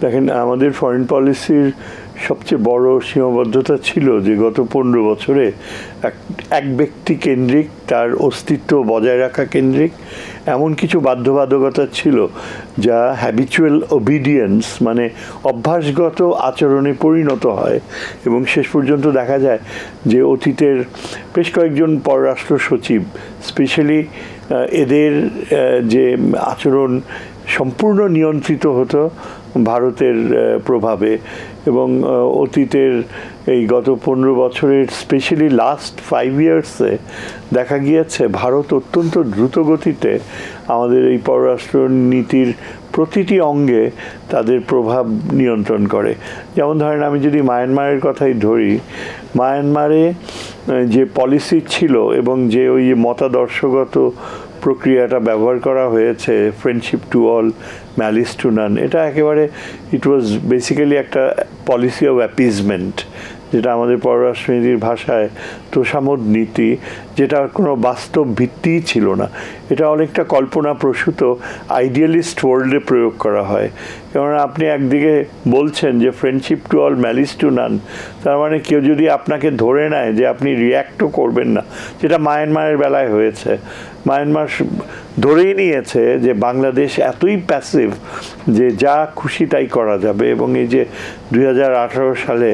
দেখেন, আমাদের ফরেন পলিসির সবচেয়ে বড় সীমাবদ্ধতা ছিল যে গত পনেরো বছরে এক এক ব্যক্তি কেন্দ্রিক, তার অস্তিত্ব বজায় রাখা কেন্দ্রিক। এমন কিছু বাধ্যবাধকতা ছিল যা হ্যাবিচুয়াল ওবিডিয়েন্স মানে অভ্যাসগত আচরণে পরিণত হয়। এবং শেষ পর্যন্ত দেখা যায় যে অতীতের বেশ কয়েকজন পররাষ্ট্র সচিব স্পেশালি এদের যে আচরণ সম্পূর্ণ নিয়ন্ত্রিত হতো ভারতের প্রভাবে এবং অতীতের এই গত পনেরো বছরের স্পেশালি লাস্ট ফাইভ ইয়ার্সে দেখা গিয়েছে ভারত অত্যন্ত দ্রুতগতিতে আমাদের এই পররাষ্ট্র নীতির প্রতিটি অঙ্গে তাদের প্রভাব নিয়ন্ত্রণ করে। যেমন ধরেন আমি যদি মায়ানমারের কথাই ধরি, মায়ানমারে যে পলিসি ছিল এবং যে ওই মতাদর্শগত প্রক্রিয়াটা ব্যবহার করা হয়েছে friendship to all malice to none এটা একেবারে ইট ওয়াজ বেসিক্যালি একটা পলিসি অফ অ্যাপিজমেন্ট যেটা আমাদের পররাষ্ট্রনীতির ভাষায় তোষামোদ নীতি যেটা কোনো বাস্তব ভিত্তিই ছিল না। এটা অনেকটা কল্পনা প্রসূত আইডিয়ালিস্ট ওয়ার্ল্ডে প্রয়োগ করা হয়। কেননা আপনি একদিকে বলছেন যে friendship to all malice to none তার মানে কেউ যদি আপনাকে ধরে নেয় যে আপনি রিয়্যাক্টও করবেন না, যেটা মায়ানমারের বেলায় হয়েছে। মায়ানমার ধরেই নিয়েছে যে বাংলাদেশ এতই প্যাসিভ যে যা খুশি তাই করা যাবে এবং এই যে দু হাজার আঠারো সালে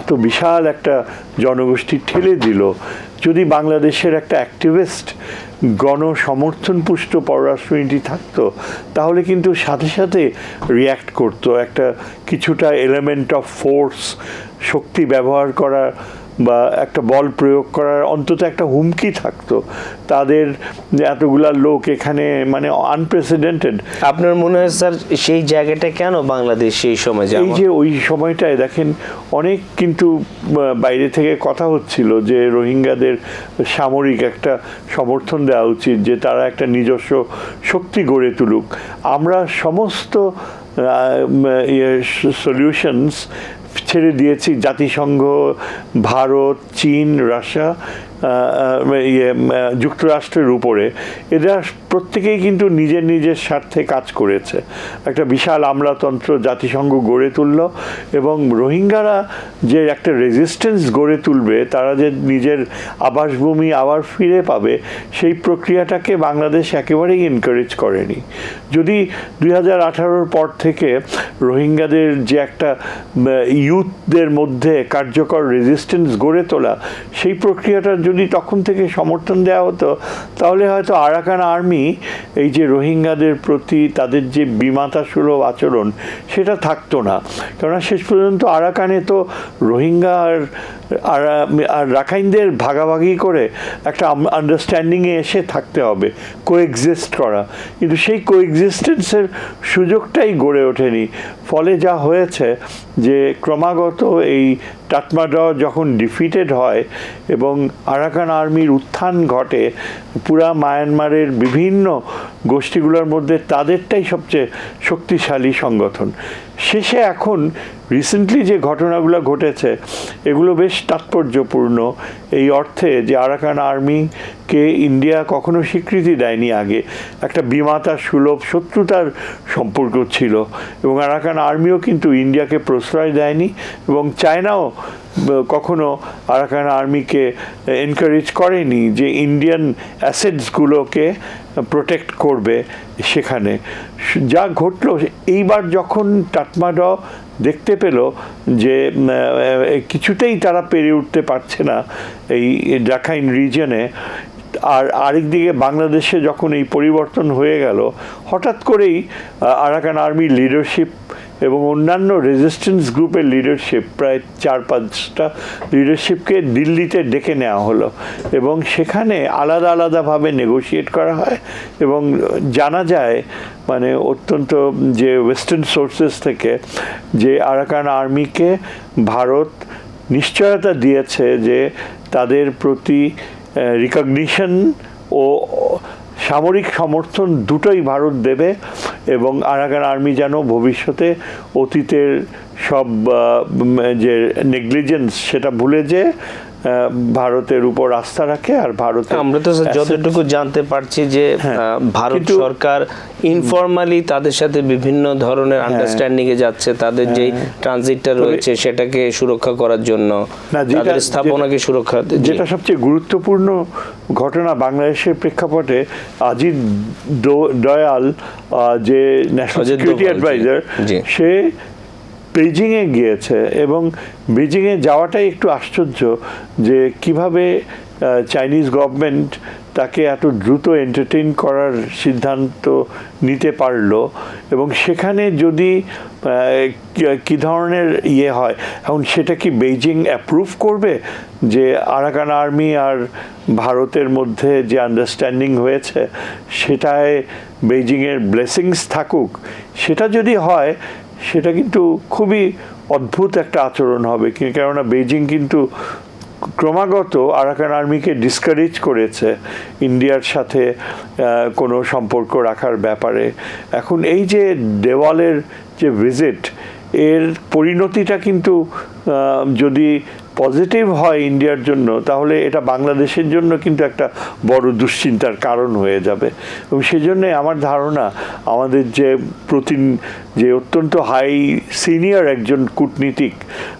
এত বিশাল একটা জনগোষ্ঠী ঠেলে দিল যদি বাংলাদেশের একটা অ্যাক্টিভিস্ট গণসমর্থন পুষ্ট পররাষ্ট্রনীতি থাকতো, তাহলে কিন্তু সাথে সাথে রিয়্যাক্ট করতো। একটা কিছুটা এলিমেন্ট অফ ফোর্স শক্তি ব্যবহার করা বা একটা বল প্রয়োগ করার অন্তত একটা হুমকি থাকতো। তাদের এতগুলা লোক এখানে মানে আনপ্রেসিডেন্টেড আপনার মনে হয় স্যার সেই জায়গাটা কেন বাংলাদেশ সেই সময় এই যে ওই সময়টায় দেখেন অনেক কিন্তু বাইরে থেকে কথা হচ্ছিল যে রোহিঙ্গাদের সামরিক একটা সমর্থন দেওয়া উচিত যে তারা একটা নিজস্ব শক্তি গড়ে তুলুক। আমরা সমস্ত সলিউশনস ছেড়ে দিয়েছি জাতিসংঘ ভারত চীন রাশিয়া ইয়ে, যুক্তরাষ্ট্রের উপরে এরা প্রত্যেকেই কিন্তু নিজের নিজের স্বার্থে কাজ করেছে। একটা বিশাল আমলাতন্ত্র জাতিসংঘ গড়ে তুলল এবং রোহিঙ্গারা যে একটা রেজিস্ট্যান্স গড়ে তুলবে তারা যে নিজের আবাসভূমি আবার ফিরে পাবে সেই প্রক্রিয়াটাকে বাংলাদেশ একেবারেই এনকারেজ করেনি। যদি দুই হাজার পর থেকে রোহিঙ্গাদের যে একটা ইউথদের মধ্যে কার্যকর রেজিস্ট্যান্স গড়ে তোলা সেই প্রক্রিয়াটা যদি তখন থেকে সমর্থন দেওয়া হতো, তাহলে হয়তো আরাকান আর্মি এই যে রোহিঙ্গাদের প্রতি তাদের যে বিমাতা সুলভ আচরণ, সেটা থাকতো না। কেননা শেষ পর্যন্ত আরাকানে তো রোহিঙ্গা আর আর রাখাইনদের ভাগাভাগি করে একটা আন্ডারস্ট্যান্ডিংয়ে এসে থাকতে হবে কোএক্সিস্ট করা। কিন্তু সেই কোএক্সিস্টেন্সের সুযোগটাই গড়ে ওঠেনি। ফলে যা হয়েছে যে ক্রমাগত এই টাটমাড যখন ডিফিটেড হয় এবং আরাকান আর্মির উত্থান ঘটে, পুরা মায়ানমারের বিভিন্ন গোষ্ঠীগুলোর মধ্যে তাদেরটাই সবচেয়ে শক্তিশালী সংগঠন। শেষে এখন রিসেন্টলি যে ঘটনাগুলো ঘটেছে, এগুলো বেশ তাৎপর্যপূর্ণ। এই অর্থে যে আরাকান আর্মিকে ইন্ডিয়া কখনো স্বীকৃতি দেয়নি আগে, একটা বিমাতা সুলভ শত্রুতার সম্পর্ক ছিল এবং আরাকান আর্মিও কিন্তু ইন্ডিয়াকে প্রশ্রয় দেয়নি এবং চায়নাও কখনো আরাকান আর্মিকে এনকারেজ করেনি যে ইন্ডিয়ান অ্যাসেটসগুলোকে প্রোটেক্ট করবে সেখানে। যা ঘটলো, এইবার যখন টাটমাড দেখতে পেল যে কিছুতেই তারা পেরে উঠতে পারছে না এই রাখাইন রিজনে আর আরেকদিকে বাংলাদেশে যখন এই পরিবর্তন হয়ে গেল, হঠাৎ করেই আরাকান আর্মির লিডারশিপ এবং অন্যান্য রেজিস্ট্যান্স গ্রুপের লিডারশিপ প্রায় চার পাঁচটা লিডারশিপকে দিল্লিতে ডেকে নেওয়া হলো এবং সেখানে আলাদা আলাদাভাবে নেগোশিয়েট করা হয় এবং জানা যায় মানে অত্যন্ত যে ওয়েস্টার্ন সোর্সেস থেকে যে আরাকান আর্মিকে ভারত নিশ্চয়তা দিয়েছে যে তাদের প্রতি রিকগনিশন ও সামরিক সমর্থন দুটোই ভারত দেবে এবং আরাকান আর্মি যেন ভবিষ্যতে অতীতের সব যে নেগলিজেন্স সেটা ভুলে যে ভারতের উপর আস্থা রাখে আর ভারতে আমরা তো যতটুকু জানতে পারছি যে হ্যাঁ, ভারত সরকার ইনফরমালি তাদের সাথে বিভিন্ন ধরনের আন্ডারস্ট্যান্ডিং এ যাচ্ছে তাদের যেই ট্রানজিটটা রয়েছে সেটাকে সুরক্ষা করার জন্য তাদের স্থাপনাকে সুরক্ষা যেটা সবচেয়ে গুরুত্বপূর্ণ ঘটনা বাংলাদেশের প্রেক্ষাপটে আজিত দয়াল যে ন্যাশনাল সিকিউরিটি অ্যাডভাইজার সে বেজিংয়ে গিয়েছে এবং বেজিংয়ে যাওয়াটাই একটু আশ্চর্য যে কীভাবে চাইনিজ গভর্নমেন্ট তাকে এত দ্রুত এন্টারটেইন করার সিদ্ধান্ত নিতে পারল এবং সেখানে যদি কি ধরনের ইয়ে হয়, এখন সেটা কি বেইজিং অ্যাপ্রুভ করবে যে আরাকান আর্মি আর ভারতের মধ্যে যে আন্ডারস্ট্যান্ডিং হয়েছে সেটায় বেইজিংয়ের ব্লেসিংস থাকুক? সেটা যদি হয় সেটা কিন্তু খুবই অদ্ভুত একটা আচরণ হবে কেননা বেজিং কিন্তু ক্রমাগত আরাকান আর্মিকে ডিসকারেজ করেছে ইন্ডিয়ার সাথে কোনো সম্পর্ক রাখার ব্যাপারে। এখন এই যে দেওয়ালের যে ভিজিট এর পরিণতিটা কিন্তু যদি পজিটিভ হয় ইন্ডিয়ার জন্য তাহলে এটা বাংলাদেশের জন্য কিন্তু একটা বড় দুশ্চিন্তার কারণ হয়ে যাবে। এবং সেজন্য আমার ধারণা আমাদের যে প্রতিন যে অত্যন্ত হাই সিনিয়র একজন কূটনীতিক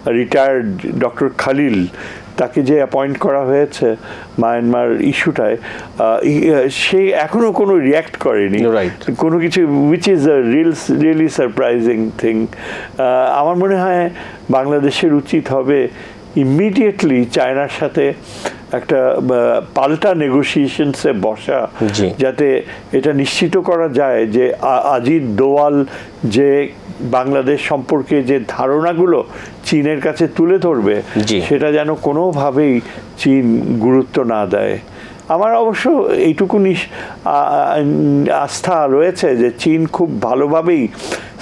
রিটায়ার্ড ডক্টর খালিল তাকে যে অ্যাপয়েন্ট করা হয়েছে মায়ানমার ইস্যুটায় সে এখনও কোনো রিয়্যাক্ট করেনি. কোনো কিছু which is a real really surprising thing আমার মনে হয় বাংলাদেশের উচিত হবে ইমিডিয়েটলি চায়নার সাথে একটা পাল্টা নেগোসিয়েশনসে বসা যাতে এটা নিশ্চিত করা যায় যে আ- আজিত দোয়াল যে বাংলাদেশ সম্পর্কে যে ধারণাগুলো চীনের কাছে তুলে ধরবে সেটা যেন কোনোভাবেই চীন গুরুত্ব না দেয়। আমার অবশ্য এইটুকু আস্থা রয়েছে যে চীন খুব ভালোভাবেই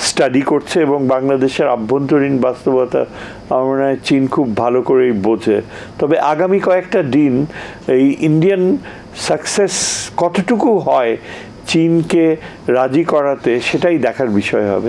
স্টাডি করছে এবং বাংলাদেশের আভ্যন্তরীণ বাস্তবতা আমার মনে চীন খুব ভালো করেই বোঝে। তবে আগামী কয়েকটা দিন এই ইন্ডিয়ান সাকসেস কতটুকু হয় চীনকে রাজি করাতে সেটাই দেখার বিষয় হবে।